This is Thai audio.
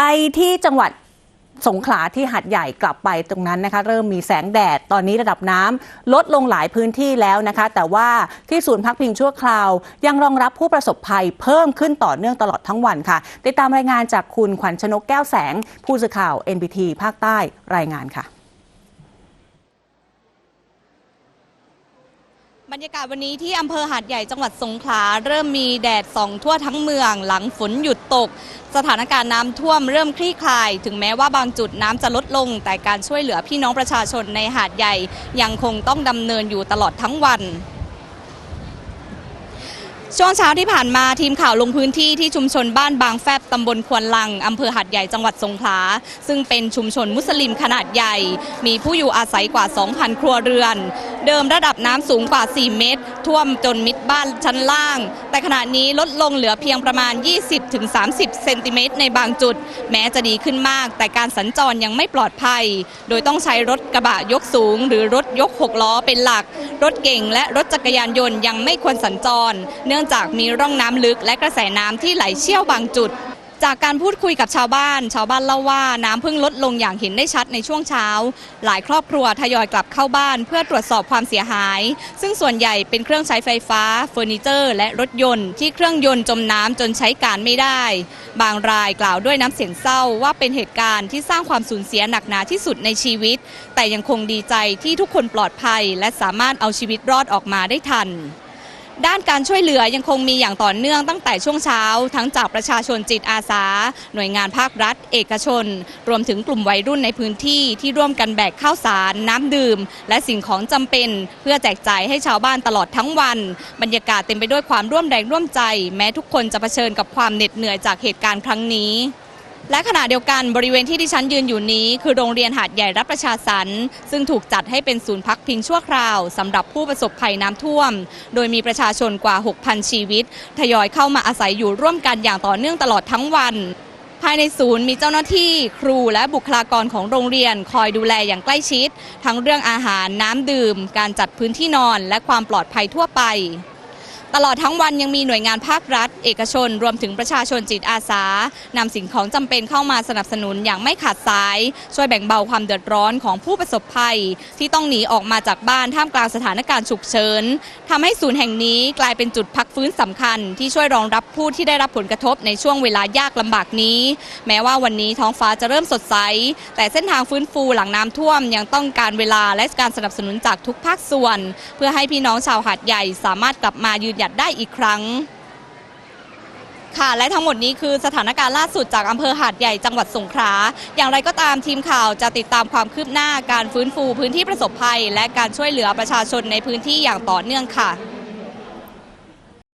ไปที่จังหวัดสงขลาที่หัดใหญ่กลับไปตรงนั้นนะคะ เริ่มมีแสงแดด ตอนนี้ระดับน้ำลดลงหลายพื้นที่แล้วนะคะ แต่ว่าที่ศูนย์พักพิงชั่วคราว ยังรองรับผู้ประสบภัยเพิ่มขึ้นต่อเนื่องตลอดทั้งวันค่ะ ติดตามรายงานจากคุณขวัญชนกแก้วแสง ผู้สื่อข่าว NBT ภาคใต้รายงานค่ะ บรรยากาศวันนี้ที่อำเภอหาดใหญ่จังหวัดสงขลาเริ่มมีแดดส่องทั่วทั้งเมือง หลังฝนหยุดตก สถานการณ์น้ำท่วมเริ่มคลี่คลาย ถึงแม้ว่าบางจุดน้ำจะลดลง แต่การช่วยเหลือพี่น้องประชาชนในหาดใหญ่ ยังคงต้องดำเนินอยู่ตลอดทั้งวัน ช่วงเช้าที่ผ่านมาทีมข่าวลงพื้นที่ที่ชุมชนบ้านบางแฟบตำบลควนลังอำเภอหัดใหญ่จังหวัดสงขลาซึ่งเป็นชุมชนมุสลิมขนาดใหญ่ มีผู้อยู่อาศัยกว่า 2,000 ครัวเรือน เดิมระดับน้ำสูงกว่า 4 เมตร ท่วมจนมิดบ้านชั้นล่าง แต่ขณะนี้ลดลงเหลือเพียงประมาณ 20-30 เซนติเมตรในบางจุด แม้จะดีขึ้นมาก แต่การสัญจรยังไม่ปลอดภัย โดยต้องใช้รถกระบะยกสูง หรือรถยกหกล้อเป็นหลัก รถเก่งและรถจักรยานยนต์ยังไม่ควรสัญจร เนื่องจากมีร่องน้ำลึกและกระแสน้ำที่ไหลเชี่ยวบางจุด จากการพูดคุยกับชาวบ้าน ชาวบ้านเล่าว่าน้ำเพิ่งลดลงอย่างเห็นได้ชัดในช่วงเช้า หลายครอบครัวทยอยกลับเข้าบ้านเพื่อตรวจสอบความเสียหาย ซึ่งส่วนใหญ่เป็นเครื่องใช้ไฟฟ้าเฟอร์นิเจอร์ และรถยนต์ที่เครื่องยนต์จมน้ำจนใช้การไม่ได้ บางรายกล่าวด้วยน้ำเสียงเศร้าว่าเป็นเหตุการณ์ที่สร้างความสูญเสียหนักหนาที่สุดในชีวิต แต่ยังคงดีใจที่ทุกคนปลอดภัย และสามารถเอาชีวิตรอดออกมาได้ทัน ด้านการช่วยเหลือยังคงมีอย่างต่อเนื่องตั้งแต่ช่วงเช้า ทั้งจากประชาชนจิตอาสา หน่วยงานภาครัฐ เอกชน รวมถึงกลุ่มวัยรุ่นในพื้นที่ที่ร่วมกันแบกข้าวสาร น้ำดื่ม และสิ่งของจำเป็น เพื่อแจกจ่ายให้ชาวบ้านตลอดทั้งวัน บรรยากาศเต็มไปด้วยความร่วมแรงร่วมใจ แม้ทุกคนจะเผชิญกับความเหน็ดเหนื่อยจากเหตุการณ์ครั้งนี้ และขณะเดียวกันบริเวณที่ดิฉันยืนอยู่นี้คือโรงเรียนหาดใหญ่รับประชาสรรค์ซึ่งถูกจัดให้เป็นศูนย์พักพิงชั่วคราวสำหรับผู้ประสบภัยน้ำท่วม โดยมีประชาชนกว่า 6,000 ชีวิต ทยอยเข้ามาอาศัยอยู่ร่วมกันอย่างต่อเนื่องตลอดทั้งวัน ภายในศูนย์มีเจ้าหน้าที่ ครูและบุคลากรของโรงเรียนคอยดูแลอย่างใกล้ชิด ทั้งเรื่องอาหารน้ำดื่ม การจัดพื้นที่นอน และความปลอดภัยทั่วไป ตลอดทั้งวันยังมีหน่วยงานภาครัฐ เอกชน รวมถึงประชาชนจิตอาสานำสิ่งของจำเป็นเข้ามาสนับสนุนอย่างไม่ขาดสาย ช่วยแบ่งเบาความเดือดร้อนของผู้ประสบภัย ที่ต้องหนีออกมาจากบ้านท่ามกลางสถานการณ์ฉุกเฉินทำให้ศูนย์แห่งนี้กลายเป็นจุดพักฟื้นสำคัญ ที่ช่วยรองรับผู้ที่ได้รับผลกระทบในช่วงเวลายากลำบากนี้ แม้ว่าวันนี้ท้องฟ้าจะเริ่มสดใส แต่เส้นทางฟื้นฟูหลังน้ำท่วมยังต้องการเวลาและการสนับสนุนจากทุกภาคส่วน เพื่อให้พี่น้องชาวหาดใหญ่สามารถกลับมายืนหยัดได้อีกครั้ง ค่ะ และทั้งหมดนี้คือสถานการณ์ล่าสุดจากอำเภอหาดใหญ่จังหวัดสงขลา อย่างไรก็ตามทีมข่าวจะติดตามความคืบหน้าการฟื้นฟูพื้นที่ประสบภัย และการช่วยเหลือประชาชนในพื้นที่อย่างต่อเนื่องค่ะ